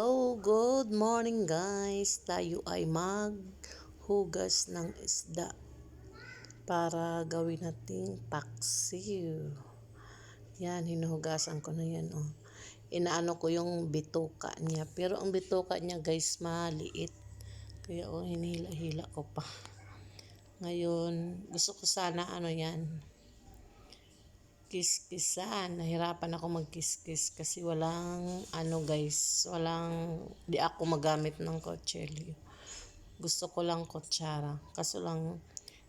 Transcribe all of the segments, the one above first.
Hello, good morning guys. Tayo ay maghugas ng isda para gawin nating paksiw. Yan, hinuhugasan ko na yan. Oh. Inaano ko yung bituka niya. Pero ang bituka niya guys, maliit. Kaya oh, hinila-hila ko pa. Ngayon, gusto ko sana ano yan, kiskisan. Nahirapan ako magkiskis kasi walang ano guys, walang di ako magamit ng kutsilyo. Gusto ko lang kutsara. Kaso lang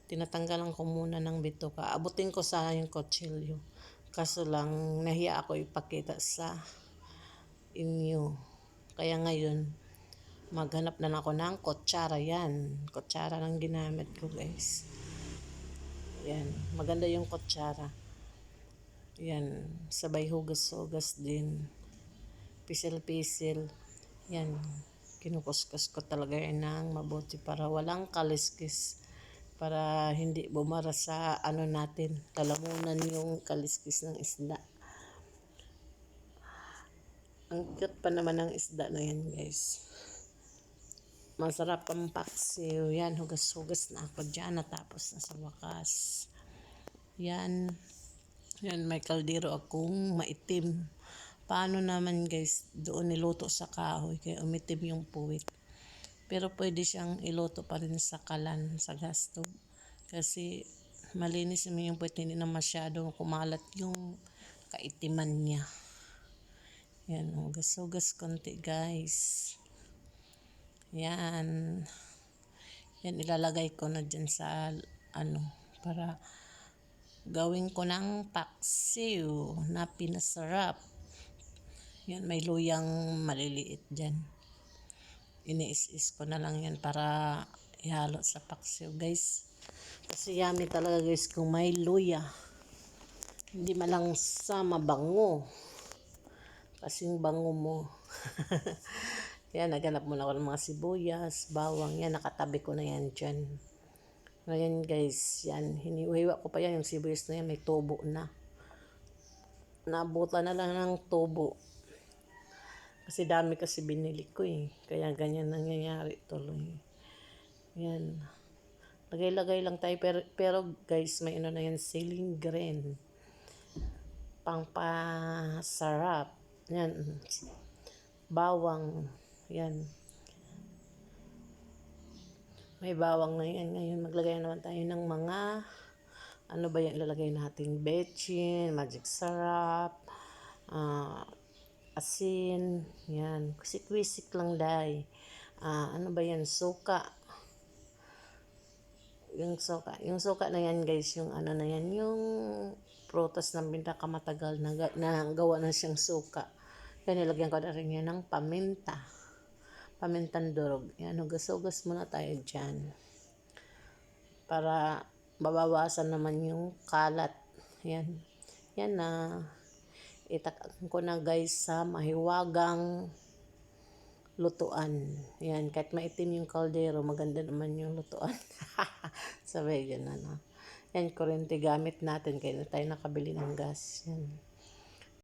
tinatanggalan ko muna ng bituka. Abutin ko sana yung kutsilyo. Kaso lang nahiya ako ipakita sa inyo. Kaya ngayon maghanap na ako ng kutsara yan. Kutsara lang ginamit ko guys. Yan, maganda yung kutsara. Yan, sabay hugas-hugas din. Pisil-pisil. Yan, kinukuskus ko talaga yan ng mabuti para walang kaliskis. Para hindi bumara sa ano natin, kalamunan yung kaliskis ng isda. Ang cute pa naman ng isda na yan guys. Masarap ang paksiw. Yan, hugas-hugas na ako dyan. Natapos na sa wakas. Yan. Yan, may kaldero akong maitim. Paano naman guys, doon niluto sa kahoy kaya umitim yung puwit. Pero pwede siyang iluto pa rin sa kalan, sa gas stove. Kasi malinis naman yung puwit, hindi na masyado kumalat yung kaitiman niya. Yan, hugas-hugas konti guys. Yan. Yan, ilalagay ko na dyan sa ano, para gawin ko ng paksiw na pinasarap. Yan, may luyang maliliit dyan. Iniis-is ko na lang yan para ihalo sa paksiw, guys. Kasi yummy talaga, guys, kung may luya. Hindi malang sa mabango. Kasi yung bango mo. yan, naganap muna ako ng mga sibuyas, bawang. Yan, nakatabi ko na yan dyan. Ngayon guys, yan, hinihiwa ko pa yan, yung sibuyas na yan, may tubo na. Nabuta na lang ng tubo. Kasi dami kasi binili ko eh. Kaya ganyan nangyayari tuloy. Yan. Lagay-lagay lang tayo. Pero, pero guys, may ano na yan, ceiling green. Pangpasarap. Yan. Bawang. Yan. May bawang na yan. Ngayon maglagay naman tayo ng mga ano ba yan ilalagay natin? Betchin, magic syrup, uh, asin, yan. Kusik-wisik lang dai. Uh, ano ba yan? Suka. Yung suka. Yung suka na yan guys, yung ano na yan, yung prutas ng pinakamatagal na, na gawa na siyang suka. Kaya nilagyan ko na rin yan ng paminta pamintang durog. Yan, hugas-hugas muna tayo dyan. Para mabawasan naman yung kalat. Yan. Yan na. Itakan ko na guys sa mahiwagang lutuan. Yan, kahit maitim yung kaldero, maganda naman yung lutuan. Sabay ganun, no? Yan, kurente gamit natin. Kaya na tayo nakabili ng gas. Yan.